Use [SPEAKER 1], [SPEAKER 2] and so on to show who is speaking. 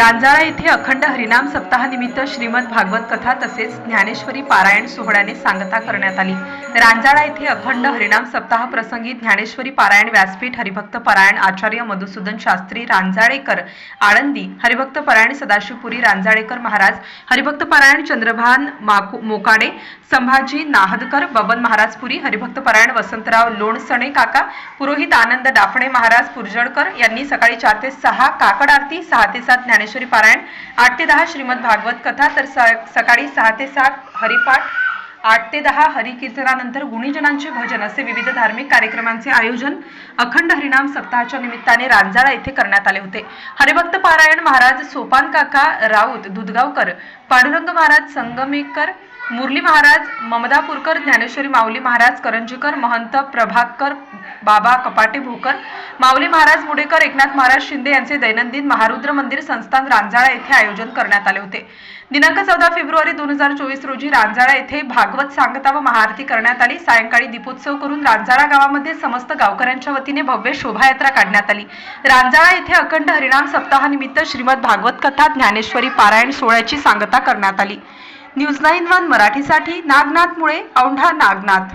[SPEAKER 1] रांजाळा येथे अखंड हरिनाम सप्ताहानिमित्त श्रीमद भागवत कथा तसेच ज्ञानेश्वरी पारायण सोहळ्याने सांगता करण्यात आली. रांजाळा येथे अखंड हरिनाम सप्ताह प्रसंगी ज्ञानेश्वरी पारायण व्यासपीठ हरिभक्त पारायण आचार्य मधुसूदन शास्त्री रांजाळेकर आळंदी हरिभक्त पारायण सदाशिवपुरी रांजाळेकर महाराज हरिभक्त पारायण चंद्रभान माकू मोकाडे संभाजी नाहदकर बबन महाराजपुरी हरिभक्त पारायण वसंतराव लोणसणे काका पुरोहित आनंद डाफणे महाराज पुरजडकर यांनी सकाळी चार ते सहा काकड आरती सहा ते सात ज्ञानेश्वर पारायण आठ ते दहा श्रीमद भागवत कथा तर सकाळी सहा ते सात हरिपाठ आठ ते दहा हरिकीर्तनानंतर गुणीजनांचे भजन असे विविध धार्मिक कार्यक्रमांचे आयोजन अखंड हरिनाम सप्ताहाच्या निमित्ताने रांजाळा येथे करण्यात आले होते. हरिभक्त पारायण महाराज सोपान काका राऊत दुधगावकर पांडुरंग महाराज संगमेकर मुरली महाराज ममदापूरकर ज्ञानेश्वरी माऊली महाराज करंजीकर महंत प्रभाकर बाबा कपाटे भोकर माऊली महाराज मुडेकर एकनाथ महाराज शिंदे यांचे दैनंदिन महारुद्र मंदिर संस्थान रांजाळा येथे आयोजन करण्यात आले होते. दिनांक चौदा फेब्रुवारी दोन हजार चोवीस रोजी रांजाळा येथे भागवत सांगता व महाआरती करण्यात आली. सायंकाळी दीपोत्सव करून रांजाळा गावामध्ये समस्त गावकऱ्यांच्या वतीने भव्य शोभायात्रा काढण्यात आली. रांजाळा येथे अखंड हरिणाम सप्ताहानिमित्त श्रीमद भागवत कथा ज्ञानेश्वरी पारायण सोहळ्याची सांगता करण्यात आली. न्यूज नाईन वन मराठीसाठी नागनाथ मुळे औंढा नागनाथ.